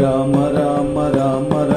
राम राम राम राम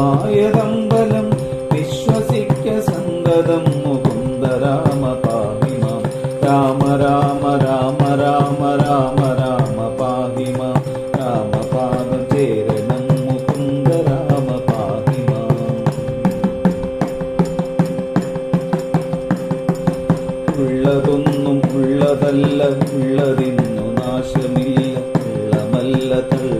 വിശ്വസിതമായതമ്പലം വിശ്വസിക്ക സന്തതം മുകുന്ദ രാമ പാഹിമാം രാമ രാമ രാമ രാമ രാമ രാമ പാഹിമാം രാമപാദം ചേരണം മുകുന്ദ രാമ പാഹിമാം ഉള്ളതൊന്നും ഉള്ളതല്ല ഉള്ളതിന്നു നാശമില്ല ഉള്ളമല്ല തള്ള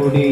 കൂടി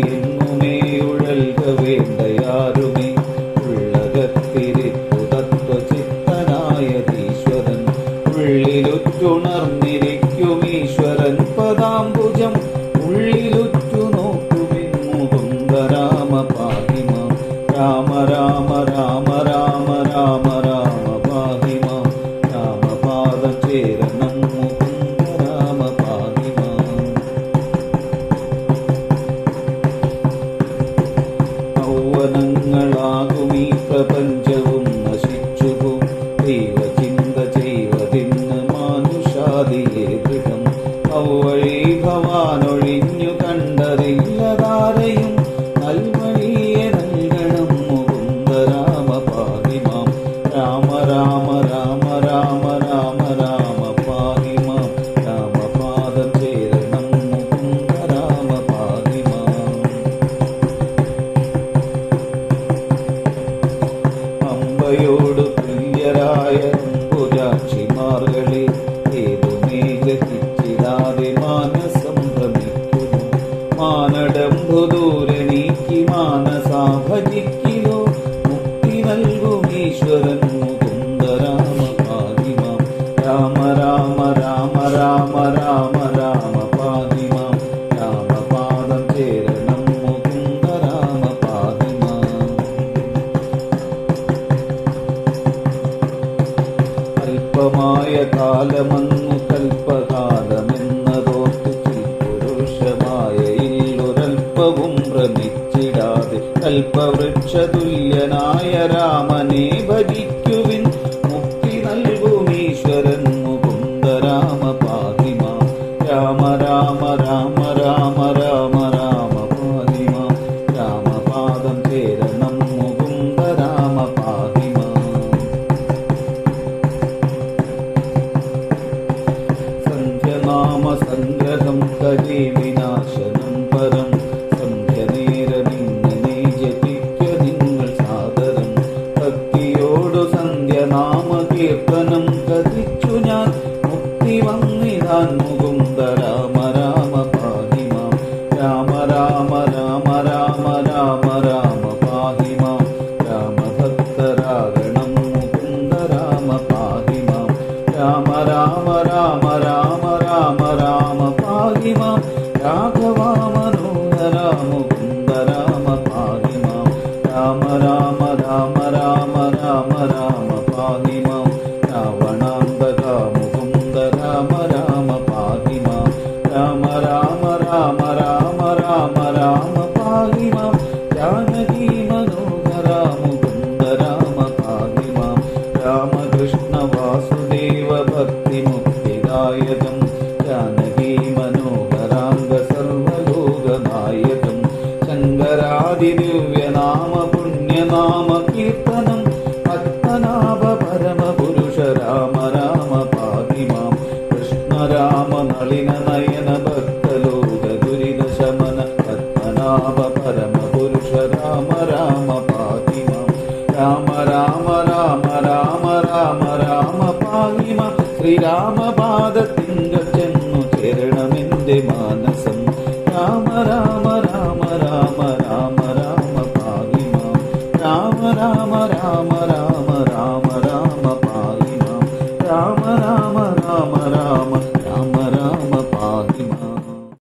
भजित 뭐 The.